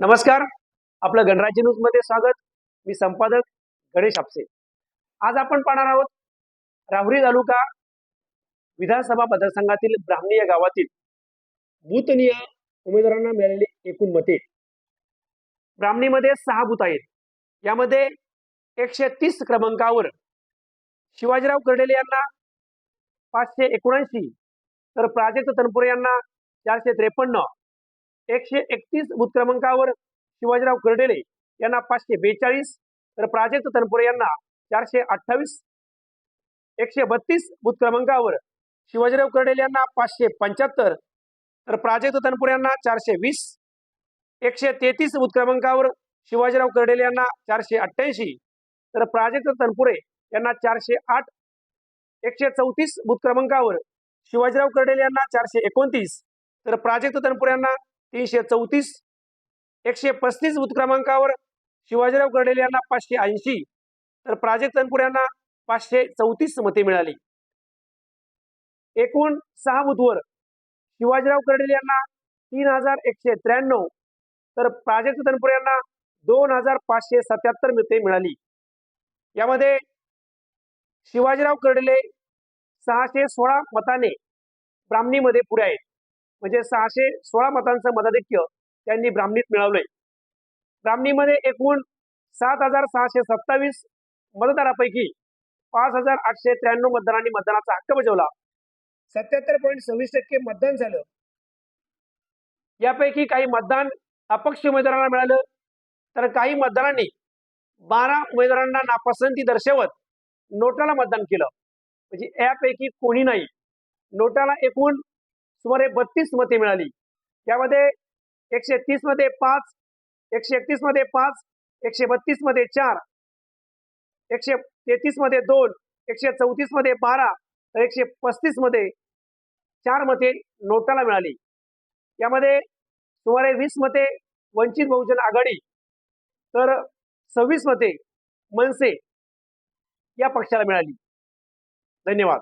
नमस्कार. आपलं गणराज्य न्यूजमध्ये स्वागत. मी संपादक गणेश आपसे. आज आपण पाहणार आहोत राहुरी तालुका विधानसभा मतदारसंघातील ब्राह्मणी या गावातील भूतनीय उमेदवारांना मिळालेली एकूण मते. ब्राह्मणीमध्ये सहा बूथ आहेत. यामध्ये एकशे तीस क्रमांकावर शिवाजीराव कर्डेले यांना पाचशे एकोणऐंशी तर प्राजक्त तनपुरे यांना चारशे त्रेपन्न एकशे एकतीस बूथ क्रमांकावर शिवाजीराव कर्डेले यांना पाचशे बेचाळीस तर प्राजक्त तनपुरे यांना चारशे अठ्ठावीस. एकशे बत्तीस बूथ क्रमांकावर शिवाजीराव कर्डेले यांना पाचशे पंच्याहत्तर तर प्राजक्त तनपुरे यांना चारशे वीस. एकशे तेहतीस बूथ क्रमांकावर शिवाजीराव कर्डेले यांना चारशे अठ्ठ्याऐंशी तर प्राजक्त तनपुरे यांना चारशे आठ. एकशे चौतीस बूथ क्रमांकावर शिवाजीराव कर्डेले यांना चारशे एकोणतीस तर प्राजक्त तनपुरे यांना तीनशे चौतीस एकशे पस्तीस बूथ क्रमांकावर शिवाजीराव कर्डेले यांना पाचशे ऐंशी तर प्राजक्त तनपुरे यांना पाचशे चौतीस मते मिळाली. एकूण सहा बुधवर शिवाजीराव कर्डेले यांना तीन हजार एकशे त्र्याण्णव तर प्राजक्त तनपुरे यांना दोन हजार पाचशे सत्याहत्तर मते मिळाली. यामध्ये शिवाजीराव कर्डेले सहाशे सोळा मताने ब्राह्मणीमध्ये पुढे आहेत. म्हणजे सहाशे सोळा मतांचं मताधिक्य त्यांनी ब्राह्मणीत मिळवलंय. ब्राह्मणीमध्ये एकूण सात हजार सहाशे सत्तावीस मतदारापैकी पाच हजार आठशे त्र्याण्णव मतदारांनी मतदानाचा हक्क बजावला. सत्याहत्तर पॉईंट सव्वीस टक्के मतदान झालं. यापैकी काही मतदान अपक्ष उमेदवारांना मिळालं. तर काही मतदारांनी बारा उमेदवारांना नापसंती दर्शवत नोटाला मतदान केलं. म्हणजे यापैकी कोणी नाही. नोटाला एकूण सुमारे बत्तीस मते मिळाली. यामध्ये एकशे तीसमध्ये पाच एकशे एकतीसमध्ये पाच एकशे बत्तीसमध्ये चार एकशे तेहतीसमध्ये दोन एकशे चौतीसमध्ये बारा तर एकशे पस्तीसमध्ये चार मते नोटाला मिळाली. यामध्ये सुमारे वीस मते वंचित बहुजन आघाडी तर सव्वीस मते मनसे या पक्षाला मिळाली. धन्यवाद.